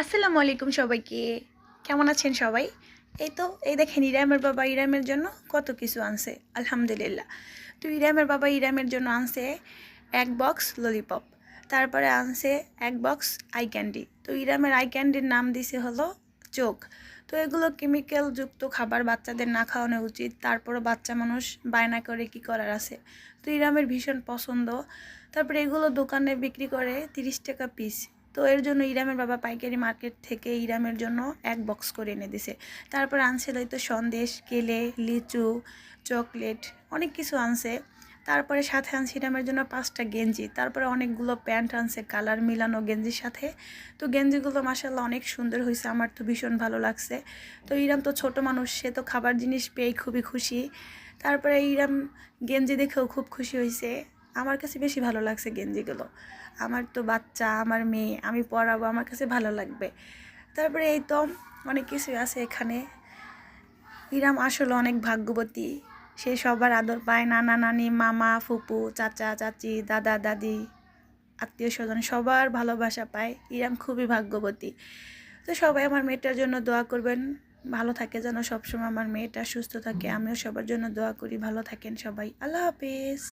আসসালামু আলাইকুম সবাইকে। কেমন আছেন সবাই? এই তো, এই দেখেন ইরামের বাবা ইরামের জন্য কত কিছু আনছে, আলহামদুলিল্লাহ। তো ইরামের বাবা ইরামের জন্য আনছে এক বক্স ললিপপ তারপরে আনছে এক বক্স আই ক্যান্ডি তো ইরামের আই ক্যান্ডির নাম দিছে হলো চোখ। তো এগুলো কেমিক্যাল যুক্ত খাবার বাচ্চাদের না খাওয়ানো উচিত, তারপরও বাচ্চা মানুষ বায়না করে কি করার আছে। তো ইরামের ভীষণ পছন্দ। তারপরে এগুলো দোকানে বিক্রি করে তিরিশ টাকা পিস তো এর জন্য ইরামের বাবা পাইকারি মার্কেট থেকে ইরামের জন্য এক বক্স করে এনে দিছে। তারপর আনছিল তো সন্দেশ, কেলে, লিচু, চকলেট, অনেক কিছু আনছে। তারপরে সাথে আনছে ইরামের জন্য পাঁচটা গেঞ্জি। তারপরে অনেকগুলো প্যান্ট আনছে, কালার মিলানো গেঞ্জির সাথে। তো গেঞ্জিগুলো মাসাল্লাহ অনেক সুন্দর হয়েছে আমার তো ভীষণ ভালো লাগছে। তো ইরাম তো ছোট মানুষ, সে তো খাবার জিনিস পেয়েই খুবই খুশি। তারপরে ইরাম গেঞ্জি দেখেও খুব খুশি হয়েছে আমার কাছে বেশি ভালো লাগছে গেঞ্জিগুলো। আমার তো বাচ্চা, আমার মেয়ে, আমি পড়াবো আমার কাছে ভালো লাগবে। তারপরে এই তো অনেক কিছু আছে এখানে। ইরাম আসলে অনেক ভাগ্যবতী। সে সবার আদর পায়, নানা, নানি, মামা, ফুপু, চাচা, চাচি, দাদা, দাদি, আত্মীয় স্বজন, সবার ভালোবাসা পায়। ইরাম খুবই ভাগ্যবতী। তো সবাই আমার মেয়েটার জন্য দোয়া করবেন। ভালো থাকে যেন সবসময় আমার মেয়েটা সুস্থ থাকে। আমিও সবার জন্য দোয়া করি। ভালো থাকেন সবাই। আল্লাহ হাফেজ।